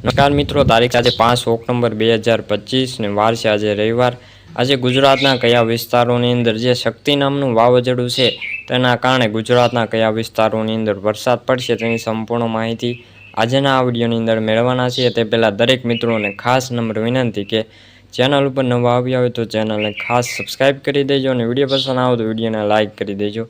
નમસ્કાર મિત્રો, તારીખ આજે પાંચ ઓક્ટોબર બે હજાર પચીસ ને વાર છે આજે રવિવાર. આજે ગુજરાતના કયા વિસ્તારોની અંદર જે શક્તિ નામનું વાવાઝોડું છે, તેના કારણે ગુજરાતના કયા વિસ્તારોની અંદર વરસાદ પડશે તેની સંપૂર્ણ માહિતી આજના આ વિડીયોની અંદર મેળવવાના છીએ. તે પહેલાં દરેક મિત્રોને ખાસ નંબર વિનંતી કે ચેનલ ઉપર નવા આવ્યા હોય તો ચેનલને ખાસ સબસ્ક્રાઈબ કરી દેજો અને વીડિયો પસંદ આવો તો વિડીયોને લાઇક કરી દેજો.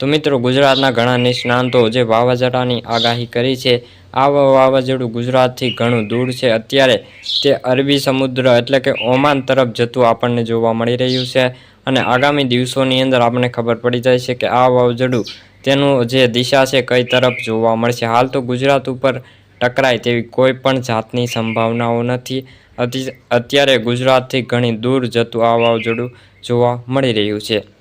તો મિત્રો, ગુજરાતના ઘણા નિષ્ણાંતો જે વાવાઝોડાની આગાહી કરી છે આ વાવાઝોડું ગુજરાતથી ઘણું દૂર છે. અત્યારે તે અરબી સમુદ્ર એટલે કે ઓમાન તરફ જતું આપણને જોવા મળી રહ્યું છે અને આગામી દિવસોની અંદર આપણને ખબર પડી જાય છે કે આ વાવાઝોડું તેનું જે દિશા છે કઈ તરફ જોવા મળશે. હાલ તો ગુજરાત ઉપર ટકરાય તેવી કોઈ પણ જાતની સંભાવનાઓ નથી. અતિ- અત્યારે ગુજરાતથી ઘણી દૂર જતું આ વાવાઝોડું જોવા મળી રહ્યું છે.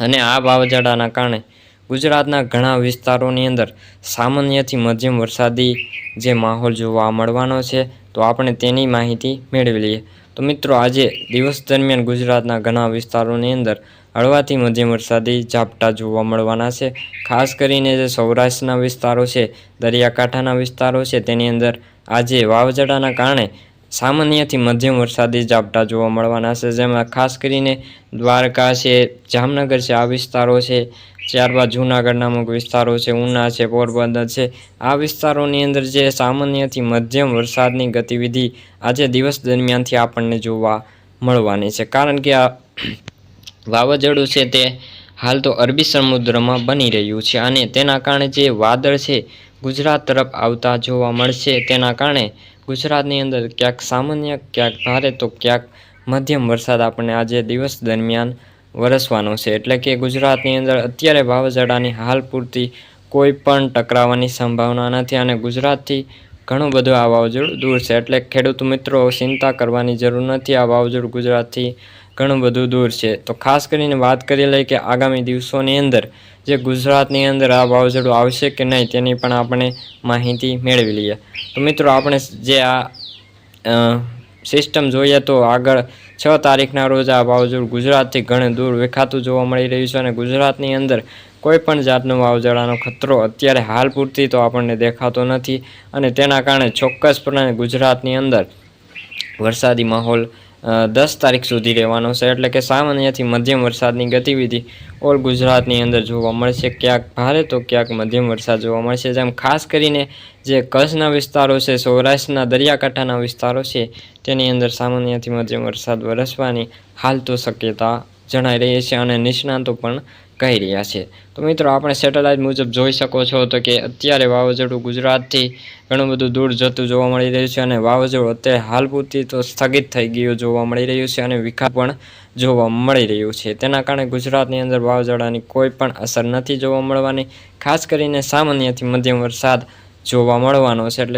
અને આ વાવાઝોડાના કારણે ગુજરાતના ઘણા વિસ્તારોની અંદર સામાન્યથી મધ્યમ વરસાદી જે માહોલ જોવા મળવાનો છે, તો આપણે તેની માહિતી મેળવી લઈએ. તો મિત્રો, આજે દિવસ દરમિયાન ગુજરાતના ઘણા વિસ્તારોની અંદર હળવાથી મધ્યમ વરસાદી ઝાપટા જોવા મળવાના છે. ખાસ કરીને જે સૌરાષ્ટ્રના વિસ્તારો છે, દરિયાકાંઠાના વિસ્તારો છે, તેની અંદર આજે વાવાઝોડાના કારણે સામાન્યથી મધ્યમ વરસાદી ઝાપટા જોવા મળવાના છે, જેમાં ખાસ કરીને દ્વારકા છે, જામનગર છે, આ વિસ્તારો છે, ત્યારબાદ જૂનાગઢના અમુક વિસ્તારો છે, ઉના છે, પોરબંદર છે. આ વિસ્તારોની અંદર જે સામાન્યથી મધ્યમ વરસાદની ગતિવિધિ આજે દિવસ દરમિયાનથી આપણને જોવા મળવાની છે. કારણ કે આ વાવાઝોડું છે તે હાલ તો અરબી સમુદ્રમાં બની રહ્યું છે અને તેના કારણે જે વાદળ છે ગુજરાત તરફ આવતા જોવા મળશે, તેના કારણે ગુજરાતની અંદર ક્યાંક સામાન્ય, ક્યાંક ભારે તો ક્યાંક મધ્યમ વરસાદ આપણને આજે દિવસ દરમિયાન વરસવાનો છે. એટલે કે ગુજરાતની અંદર અત્યારે વાવાઝોડાની હાલ પૂરતી કોઈ પણ ટકરાવાની સંભાવના નથી અને ગુજરાતથી ઘણું બધું આ વાવાઝોડું દૂર છે. એટલે ખેડૂત મિત્રો, ચિંતા કરવાની જરૂર નથી. આ વાવાઝોડું ગુજરાતથી ઘણું બધું દૂર છે. તો ખાસ કરીને વાત કરી લઈએ કે આગામી દિવસોની અંદર જે ગુજરાતની અંદર આ વાવાઝોડું આવશે કે નહીં તેની પણ આપણે માહિતી મેળવી લઈએ. તો મિત્રો, આપણે જે આ સિસ્ટમ જોઈએ તો આગળ છ તારીખના રોજ આ વાવાઝોડું ગુજરાતથી ઘણે દૂર વેખાતું જોવા મળી રહ્યું છે અને ગુજરાતની અંદર કોઈ પણ જાતનો વાવાઝોડાનો ખતરો અત્યારે હાલ પૂરતી તો આપણને દેખાતો નથી અને તેના કારણે ચોક્કસપણે ગુજરાતની અંદર વરસાદી માહોલ દસ તારીખ સુધી રહેવાનો છે. એટલે કે સામાન્યથી મધ્યમ વરસાદની ગતિવિધિ ઓલ ગુજરાતની અંદર જોવા મળશે. ક્યાંક ભારે તો ક્યાંક મધ્યમ વરસાદ જોવા મળશે. જેમ ખાસ કરીને જે કચ્છના વિસ્તારો છે, સૌરાષ્ટ્રના દરિયાકાંઠાના વિસ્તારો છે, તેની અંદર સામાન્યથી મધ્યમ વરસાદ વરસવાની હાલ તો શક્યતા જણાઈ રહી છે અને નિષ્ણાતો પણ કહી રહ્યા છે. તો મિત્રો, આપણે સેટેલાઇટ મુજબ જોઈ શકો છો તો કે અત્યારે વાવાઝોડું ગુજરાતથી ઘણું બધું દૂર જતું જોવા મળી રહ્યું છે અને વાવાઝોડું અત્યારે હાલ પૂરતી તો સ્થગિત થઈ ગયું જોવા મળી રહ્યું છે અને વિખા પણ જોવા મળી રહ્યું છે. તેના કારણે ગુજરાતની અંદર વાવાઝોડાની કોઈ પણ અસર નથી જોવા મળવાની, ખાસ કરીને સામાન્યથી મધ્યમ વરસાદ જોવા મળવાનો છે. એટલે